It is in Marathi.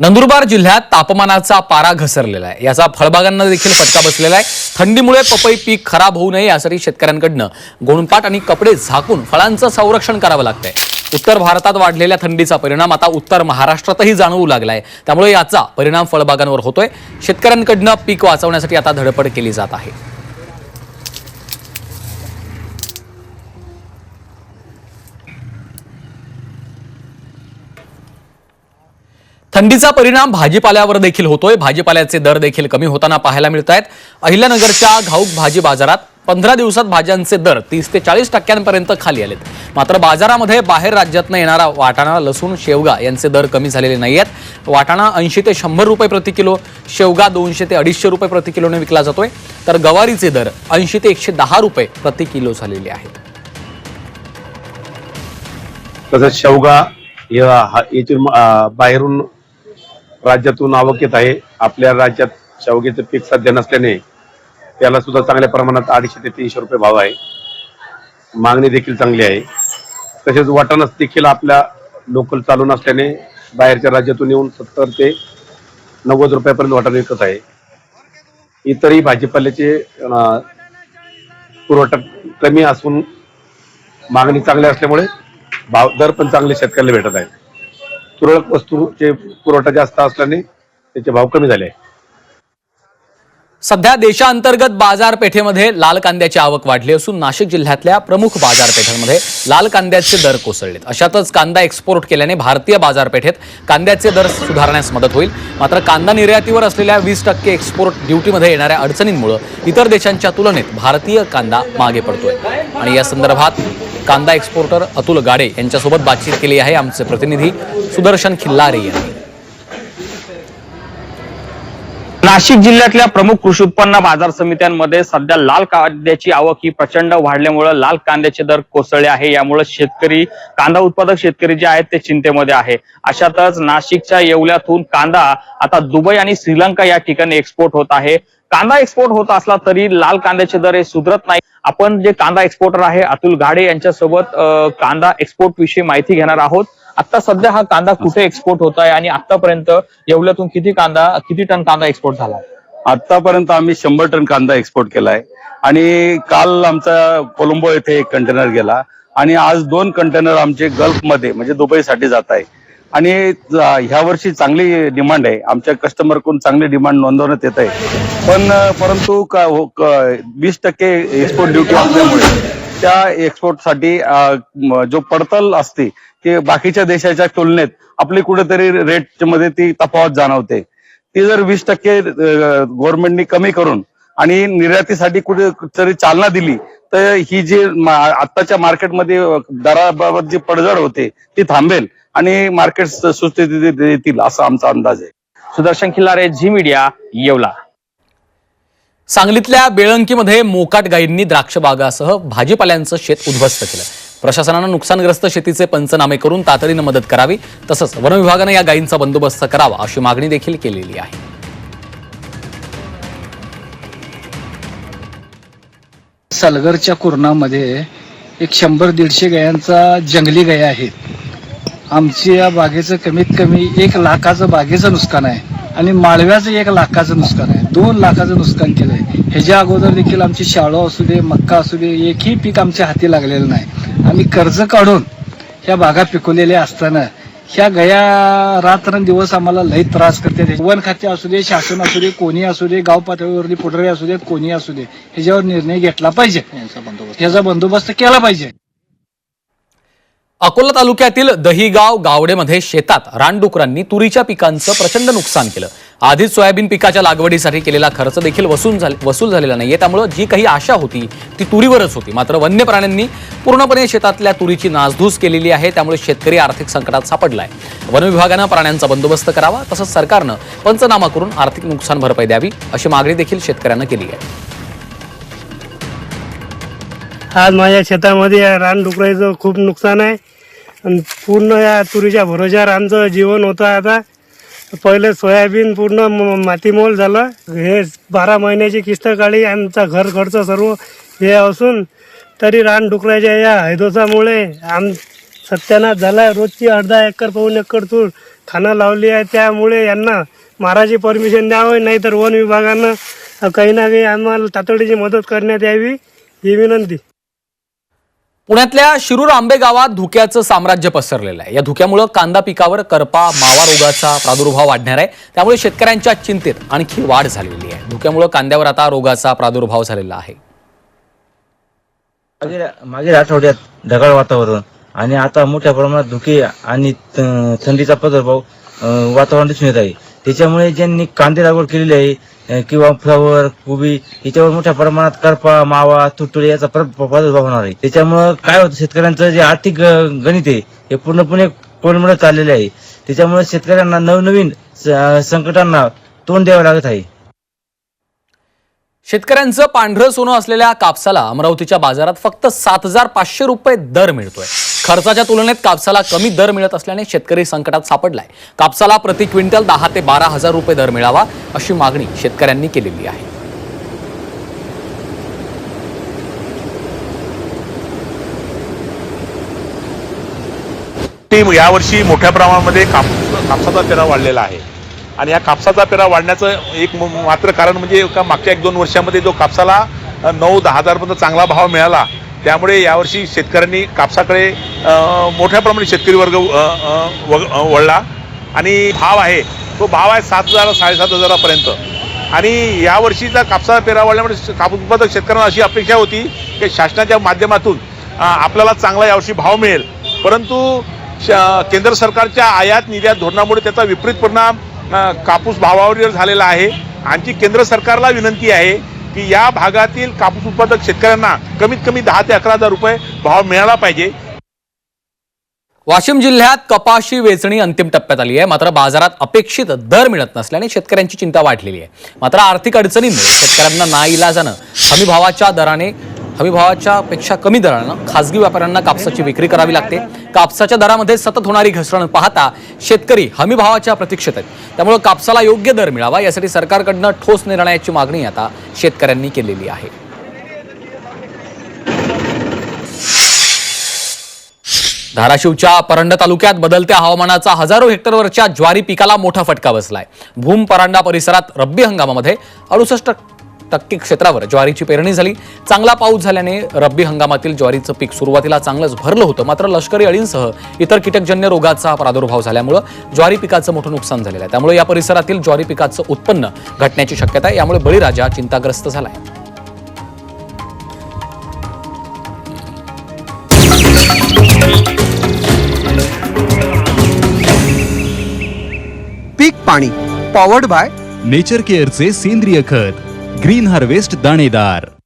नंदुरबार जिल्ह्यात तापमानाचा पारा घसरलेला आहे. याचा फळबागांना देखील फटका बसलेला आहे. थंडीमुळे पपई पीक खराब होऊ नये यासाठी शेतकऱ्यांकडनं गोणपाट आणि कपडे झाकून फळांचं संरक्षण करावं लागतंय. उत्तर भारतात वाढलेल्या थंडीचा परिणाम आता उत्तर महाराष्ट्रातही जाणवू लागलाय. त्यामुळे याचा परिणाम फळबागांवर होतोय. शेतकऱ्यांकडनं पीक वाचवण्यासाठी आता धडपड केली जात आहे. थंडीचा परिणाम भाजीपाल्यावर देखील होतोय. भाजीपाल्याचे दर देखील कमी होताना पाहायला मिळत आहेत अहिल्यानगरच्या घाऊक भाजी बाजारात पंधरा दिवसात भाज्यांचे दर तीस ते चाळीस टक्क्यांपर्यंत खाली आलेत. मात्र बाजारामध्ये बाहेर राज्यातनं येणारा वाटाणा लसूण शेवगा यांचे दर कमी झालेले नाही आहेत वाटाणा ऐंशी ते शंभर रुपये प्रति किलो शेवगा दोनशे ते अडीचशे रुपये प्रति किलोने विकला जातोय. तर गवारीचे दर ऐंशी ते एकशे दहा रुपये प्रति किलो झालेले आहेत. तसंच शेवगा हा- बाहेरून राज्यातून आवक येत आहे. आपल्या राज्यात शेवग्याचं पीक सध्या नसल्याने त्याला सुद्धा चांगल्या प्रमाणात अडीचशे ते तीनशे रुपये भाव आहे. मागणी देखील चांगली आहे. तसेच वाटाणाच देखील आपल्या लोकल चालू नसल्याने बाहेरच्या राज्यातून येऊन सत्तर ते नव्वद रुपयापर्यंत वाटाणा विकत आहे. इतरही भाजीपाल्याचे पुरवठा कमी असून मागणी चांगली असल्यामुळे भाव दर पण चांगले शेतकऱ्याला भेटत आहेत. तुरळक वस्तूचे पुरवठा जास्त असल्याने त्याचे भाव कमी झाले. आहे सध्या देशांतर्गत बाजारपेठेमध्ये लाल कांद्याची आवक वाढली असून नाशिक जिल्ह्यातल्या प्रमुख बाजारपेठांमध्ये लाल कांद्याचे दर कोसळलेत. अशातच कांदा एक्सपोर्ट केल्याने भारतीय बाजारपेठेत कांद्याचे दर सुधारण्यास मदत होईल. मात्र कांदा निर्यातीवर असलेल्या वीस टक्के एक्सपोर्ट ड्युटीमध्ये येणाऱ्या अडचणींमुळे इतर देशांच्या तुलनेत भारतीय कांदा मागे पडतोय. आणि या संदर्भात कांदा एक्सपोर्टर अतुल गाडे यांच्यासोबत बातचीत केली आहे आमचे प्रतिनिधी सुदर्शन खिल्लारे यांनी. नाशिक जिल्ह्यातल्या प्रमुख कृषी उत्पन्न बाजार समित्यांमध्ये सध्या लाल कांद्याची आवक ही प्रचंड वाढल्यामुळे लाल कांद्याचे दर कोसळले आहे. यामुळे शेतकरी कांदा उत्पादक शेतकरी जे आहेत ते चिंतेमध्ये आहे. अशातच नाशिकच्या येवल्यातून कांदा आता दुबई आणि श्रीलंका या ठिकाणी एक्सपोर्ट होत आहे. कांदा एक्सपोर्ट होत असला तरी लाल कांद्याचे दर हे सुधरत नाही. आपण जे कांदा एक्सपोर्टर आहे अतुल घाडे यांच्यासोबत कांदा एक्सपोर्ट विषयी माहिती घेणार आहोत. आता सध्या हा कांदा कुठे एक्सपोर्ट होत आहे आणि आतापर्यंत येवल्यातून किती कांदा किती टन कांदा एक्सपोर्ट झाला? आतापर्यंत आम्ही शंभर टन कांदा एक्सपोर्ट केलाय. आणि काल आमचा कोलंबो येथे एक कंटेनर गेला. आणि आज दोन कंटेनर आमचे गल्फमध्ये म्हणजे दुबईसाठी जात आहे आणि ह्या वर्षी चांगली डिमांड आहे. आमच्या कस्टमरकडून चांगली डिमांड नोंदवण्यात येत आहे पण परंतु हो, वीस टक्के एक्सपोर्ट ड्युटी असल्यामुळे त्या एक्सपोर्टसाठी जो पडताल असते की बाकीच्या देशाच्या तुलनेत आपली कुठेतरी रेटमध्ये ती तफावत जाणवते. ती जर वीस टक्के गव्हर्नमेंटनी कमी करून आणि निर्यातीसाठी कुठे तरी चालना दिली तर ही जी आत्ताच्या मार्केटमध्ये दराबाबत जी पडझड होते ती थांबेल आणि मार्केट सुस्थितीत येतील असा आमचा अंदाज आहे. सुदर्शन खिल्लारे झी मीडिया येवला. सांगलीतल्या बेळंकीमध्ये मोकाट गायींनी द्राक्ष बागासह भाजीपाल्यांचं शेत उद्ध्वस्त केलं. प्रशासनानं नुकसानग्रस्त शेतीचे पंचनामे करून तातडीनं मदत करावी तसंच वनविभागानं या गायींचा बंदोबस्त करावा अशी मागणी देखील केलेली आहे. सलगरच्या कुर्णामध्ये एक शंभर दीडशे गायांचा जंगली गाया आहेत. आमची या बागेचं कमीत कमी एक लाखाचं बागेचं नुकसान आहे. आणि माळव्याचं एक लाखाचं नुकसान आहे. दोन लाखाचं नुकसान केलं आहे ह्याच्या अगोदर देखील आमची शाळू असू दे मक्का असू दे एकही पीक आमच्या हाती लागलेलं नाही. आम्ही कर्ज काढून ह्या बागा पिकवलेल्या असताना ह्या गया रात्रंदिवस आम्हाला लई त्रास करते. वन खाते असू दे शासन असू दे कोणी असू दे गाव पातळीवरती पुढारी असू दे कोणी असू दे ह्याच्यावर निर्णय घेतला पाहिजे. ह्याचा बंदोबस्त केला पाहिजे. अकोला तालुक्यातील दहीगाव गावडेमध्ये शेतात रानडुकरांनी तुरीच्या पिकांचं प्रचंड नुकसान केलं. आधीच सोयाबीन पिकाच्या लागवडीसाठी केलेला खर्च देखील वसूल झाले वसूल झालेला नाहीये. त्यामुळे जी काही आशा होती ती तुरीवरच होती. मात्र वन्य प्राण्यांनी पूर्णपणे शेतातल्या तुरीची नासधूस केलेली आहे. त्यामुळे शेतकरी आर्थिक संकटात सापडलाय. वन विभागानं प्राण्यांचा बंदोबस्त करावा तसंच सरकारनं पंचनामा करून आर्थिक नुकसान भरपाई द्यावी अशी मागणी देखील शेतकऱ्यांना केली आहे. आज माझ्या शेतामध्ये या रानडुकराचं खूप नुकसान आहे. आणि पूर्ण या तुरीच्या भरोश्यावर आमचं जीवन होतं आता. पहिले सोयाबीन पूर्ण म- मातीमोल झालं. हे बारा महिन्याची किस्त काढी आमचा घर खर्च सर्व हे असून तरी रानडुकराच्या या हैदोसामुळे आम सत्यानाश झालाय रोजची अर्धा एकर पाऊन एकर तूर खाणं लावली आहे. त्यामुळे यांना महाराजी परमिशन द्यावं नाहीतर वन विभागानं काही ना काही आम्हाला तातडीची मदत करण्यात यावी. ही विनंती. पुण्यातल्या शिरूर आंबे गावात धुक्याचं साम्राज्य पसरलेलं आहे. या धुक्यामुळे कांदा पिकावर करपा मावा रोगाचा प्रादुर्भाव वाढणार आहे. त्यामुळे शेतकऱ्यांच्या चिंतेत आणखी वाढ झालेली आहे. धुक्यामुळे कांद्यावर आता रोगाचा प्रादुर्भाव झालेला आहे. मागील मागील आठवड्यात ढगाळ वातावरण आणि आता मोठ्या प्रमाणात धुके आणि थंडीचा प्रादुर्भाव वातावरण दिसून येत आहे. त्याच्यामुळे ज्यांनी कांदे लागवड केलेली आहे किंवा फ्लॉवर कोबी याच्यावर मोठ्या प्रमाणात करपा मावा तुटुळे याचा प्र- प्रादुर्भाव होणार. आहे त्याच्यामुळं काय होतं शेतकऱ्यांचं जे आर्थिक गणित आहे हे पूर्णपणे कोलमडत चाललेले आहे. त्याच्यामुळे शेतकऱ्यांना नवनवीन स- संकटांना तोंड द्यावं लागत आहे. शेतकऱ्यांचं पांढरं सोनं असलेल्या कापसाला अमरावतीच्या बाजारात फक्त सात हजार पाचशे रुपये दर मिळतोय. खर्चाच्या तुलनेत कापसाला कमी दर मिळत असल्याने शेतकरी संकटात सापडलाय. कापसाला प्रति क्विंटल दहा ते बारा हजार रुपये दर मिळावा अशी मागणी शेतकऱ्यांनी केलेली आहे. टीम यावर्षी मोठ्या प्रमाणामध्ये कापूस कापसाचा तेरा वाढलेला आहे. आणि या कापसाचा पेरा वाढण्याचं एक म- मात्र कारण म्हणजे का मागच्या एक दोन वर्षामध्ये जो कापसाला नऊ दहा हजारपर्यंत चांगला भाव मिळाला त्यामुळे यावर्षी शेतकऱ्यांनी कापसाकडे मोठ्या प्रमाणात शेतकरी वर्ग वग- वळला. आणि भाव आहे तो भाव आहे सात हजार साडेसात हजारापर्यंत. आणि यावर्षीचा कापसाचा पेरा वाढल्यामुळे कापूस उत्पादक शेतकऱ्यांना अशी अपेक्षा होती की शासनाच्या माध्यमातून आपल्याला चांगला यावर्षी भाव मिळेल. परंतु श- केंद्र सरकारच्या आयात निर्यात धोरणामुळे त्याचा विपरीत परिणाम कापूस भावावर झालेला आहे. आमची केंद्र सरकारला विनंती आहे की या भागातील कापूस उत्पादक शेतकऱ्यांना कमीत कमी दहा ते अकरा हजार रुपये भाव मिळाला पाहिजे. वाशिम जिल्ह्यात कपाशी वेचणी अंतिम टप्प्यात आली आहे. मात्र बाजारात अपेक्षित दर मिळत नसल्याने शेतकऱ्यांची चिंता वाढलेली आहे. मात्र आर्थिक अडचणींमुळे शेतकऱ्यांना नाईलाजानं हमी भावाच्या दराने हमीभावाच्या पेक्षा कमी दरानं खासगी व्यापाऱ्यांना कापसाची विक्री करावी लागते. कापसाच्या दरामध्ये सतत होणारी घसरण पाहता शेतकरी हमीभावाच्या प्रतीक्षेत आहेत. त्यामुळे कापसाला योग्य दर मिळावा यासाठी सरकारकडनं ठोस निर्णयाची मागणी आता शेतकऱ्यांनी केलेली आहे. धाराशिवच्या परंडा तालुक्यात बदलत्या हवामानाचा हजारो हेक्टरवरच्या ज्वारी पिकाला मोठा फटका बसलाय. भूम परांडा परिसरात रब्बी हंगामामध्ये अडुसष्ट टक्के क्षेत्रावर ज्वारीची पेरणी झाली. चांगला पाऊस झाल्याने रब्बी हंगामातील ज्वारीचं पीक सुरुवातीला चांगलंच भरलं होतं. मात्र लष्करी अळींसह इतर कीटकजन्य रोगाचा प्रादुर्भाव झाल्यामुळं ज्वारी पिकाचं मोठं नुकसान झालेलं आहे. त्यामुळे या परिसरातील ज्वारी पिकाचं उत्पन्न घटण्याची शक्यता आहे. यामुळे बळीराजा चिंताग्रस्त झालाय. पीक पाणी पॉवर्ड बाय नेचर केअरचे सेंद्रिय खत. ग्रीन हार्वेस्ट दाणेदार.